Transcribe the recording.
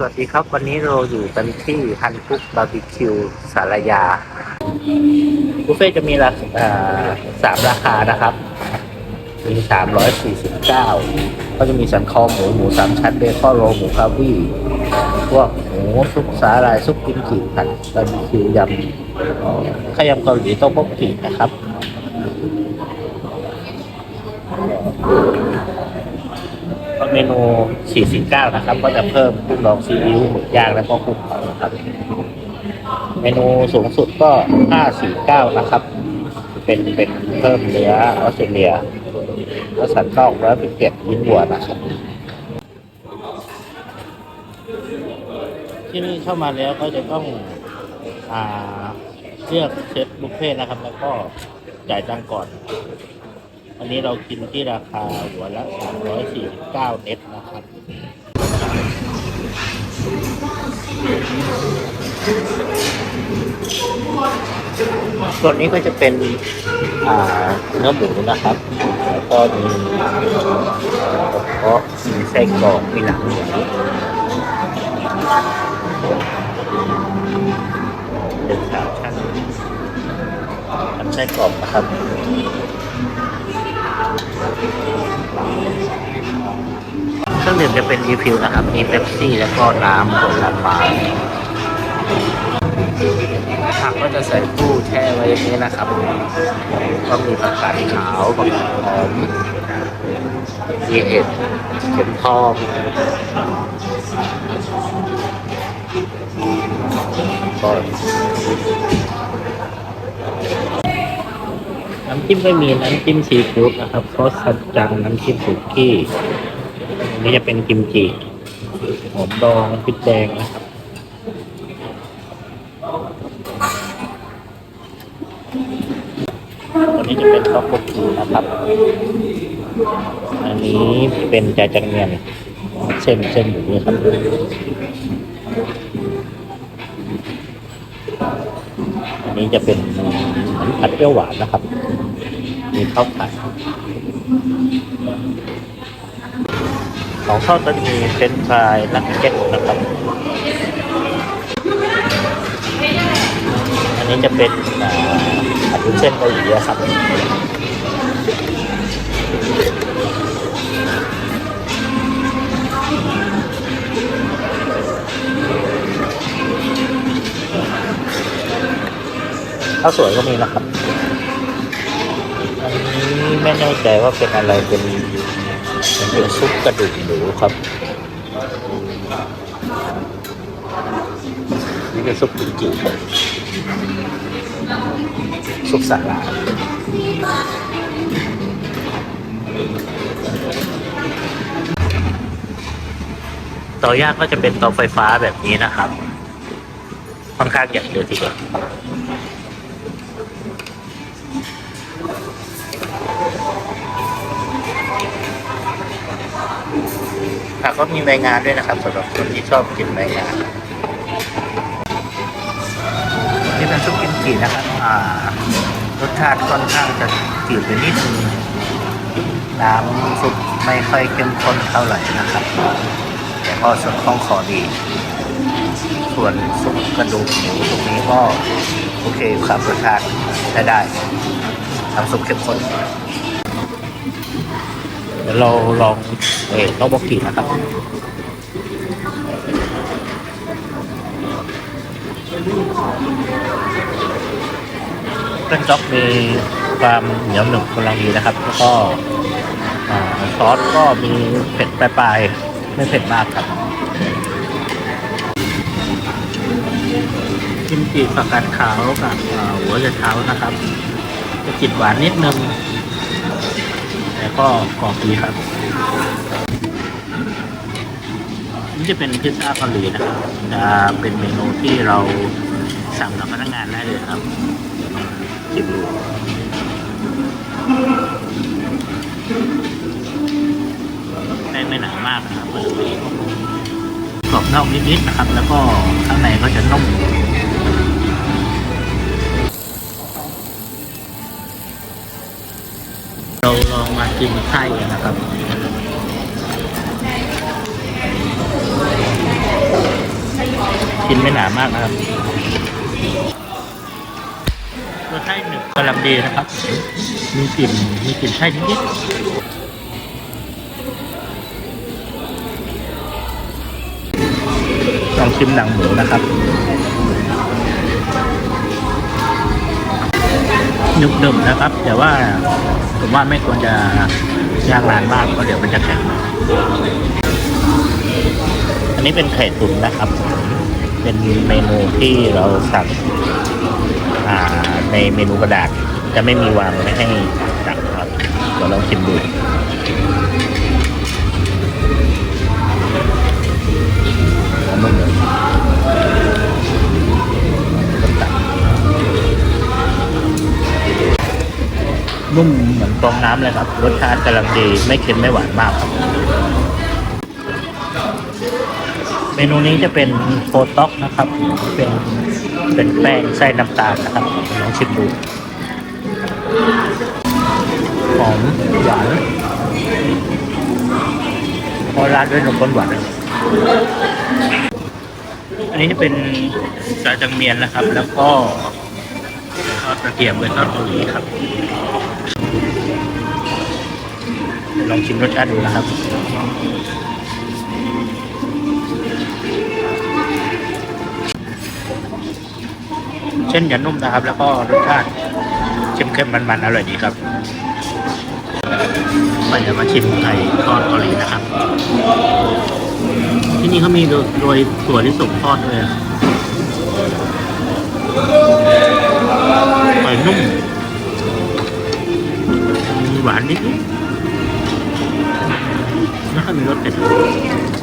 สวัสดีครับ วันนี้เราอยู่กันที่ฮันคุกบาร์บีคิวสารยาบุฟเฟ่จะมีราคาสามราคานะครับมีสามร้อยสี่สิบเก้าก็จะมีสันคอหมูหมูสามชั้นเบคอนโรลหมูคาวี่พวกหมูซุปสาหร่ายซุปกิมจิผัดบาร์บีคิวยำข้าวยำเกาหลีโต๊ะบกกินะครับ มนู 449 นะครับ ก็จะเพิ่มกุ้งดองซีอิ๊วหมึกย่างแล้วก็กุ้งเผาครับ เมนูสูงสุดก็ 549 นะครับ เป็นเป็นเพิ่มเนื้อออสเตรเลียแล้วสันนอกแล้วเป็นเกล็ดลิ้นวัวนะครับ ที่นี่เข้ามาแล้วก็จะต้องอ่าเลือกเซตบุฟเฟ่ต์นะครับ แล้วก็จ่ายตังก่อน วันนี้เรากินที่ราคาหัวละ 349 เน็ตนะครับส่วนนี้ก็จะเป็นเนื้อหมูนะครับ แล้วก็มีก็มีไส้กรอกมีหนังหมูเป็นสามชั้นทำไส้กรอกนะครับ เครื่องดื่มจะเป็นรีฟิลนะครับ มีเป๊ปซี่แล้วก็น้ำผลไม้ผักก็จะใส่ตู้แช่ไว้อย่างนี้นะครับ ก็มีผักกาดขาวผักกาดหอมมีเห็ดเข็มทองก็ น้ำจิ้มก็มีน้ำจิ้มซีฟู้ดนะครับซอสซัดจังน้ำจิ้มสุกี้อันนี้จะเป็นกิมจิหอมดองพริกแดงนะครับตัวนี้จะเป็นต๊อกโกกีนะครับ อันนี้เป็นจาจังเมียนเส้นเส้นอยู่นี่ครับอันนี้จะเป็น ผัดเปรี้ยวหวานนะครับ มีข้าวผัด ของทอดก็จะมีเฟรนช์ฟรายนักเก็ตนะครับ อันนี้จะเป็นอ่าผัดวุ้นเส้นเกาหลีอะครับ ข้าวสวยก็มีนะครับ อันนี้ไม่แน่ใจว่าเป็นอะไรเป็นเป็นซุปกระดูกหมูครับ นี่เป็นซุปกิมจิครับซุปสาหร่ายเตาย่างก็จะเป็นเตาไฟฟ้าแบบนี้นะครับ ค่อนข้างใหญ่เลยทีเดียว ค่ะก็มีใบงานด้วยนะครับสำหรับคนที่ชอบกินใบงานนี่เป็นซุปกิมจินะครับอ่ารสชาติค่อนข้างจะจืดไปนิดนึงน้ำซุปไม่ค่อยเข้มข้นเท่าไหร่นะครับ แต่ก็สดคล่องคอดี ส่วนซุปกระดูกหมูตรงนี้ก็โอเคครับรสชาติใช้ได้น้ำซุปเข้มข้น ดี๋ยวเราลองเอ่อโต๊ะบอกกีนะครับเป็นจ็อกมีความเหนียวหนึบกำลังดีนะครับ แล้วก็ซอสก็มีเผ็ดปลายๆไม่เผ็ดมากครับกิมจิผักกาดขาวกับหัวจะเท้านะครับ จะจิตหวานนิดนึง ก็กรอบดีครับ นี่จะเป็นพิซซ่าเกาหลีนะครับจะเป็นเมนูที่เราสั่งกับพนักงานได้เลยครับชิมดูแป้งไม่หนามากนะครับกรอบนอกนิดๆนะครับ แล้วก็ข้างในก็จะนุ่มเราลอง กินไส้กันะครับชิ้นไม่หนามากนะครับตัวไส้หนึ่งกำลังดีนะครับ มีกลิ่นมีกลิ่นไส้นิดๆลองชิมหนังหมูนะครับหนึกดึมนะครับ แต่ว่า ผมว่าไม่ควรจะย่างนานมากเพราะเดี๋ยวมันจะแข็ง อันนี้เป็นไข่ตุ๋นนะครับ เป็นเมนูที่เราสั่งในเมนูกระดาษจะไม่มีวางไม่ให้สั่งครับเดี๋ยวลองชิมดู น้ำเลยครับ รสชาติกำลังดี ไม่เค็มไม่หวานมากครับ เมนูนี้จะเป็นโฟต็อกนะครับ เป็นเป็นแป้งไส้น้ำตาลนะครับลองชิมดูหอมหวานพอราดด้วยนมข้นหวานอันนี้จะเป็นจาจังเมียนนะครับ แล้วก็ทอดกระเทียมด้วยทอดเกาหลีครับ องชิมรสชาติดูนะครับเส้นจะนุ่มนะครับ แล้วก็รสชาติเค็มๆมันๆอร่อยดีครับไปจะมาชิมไก่ทอดเกาหลีนะครับ ที่นี่เขามีโดยถั่วลิสงทอดด้วยไก่นุ่มหวานนิดๆ a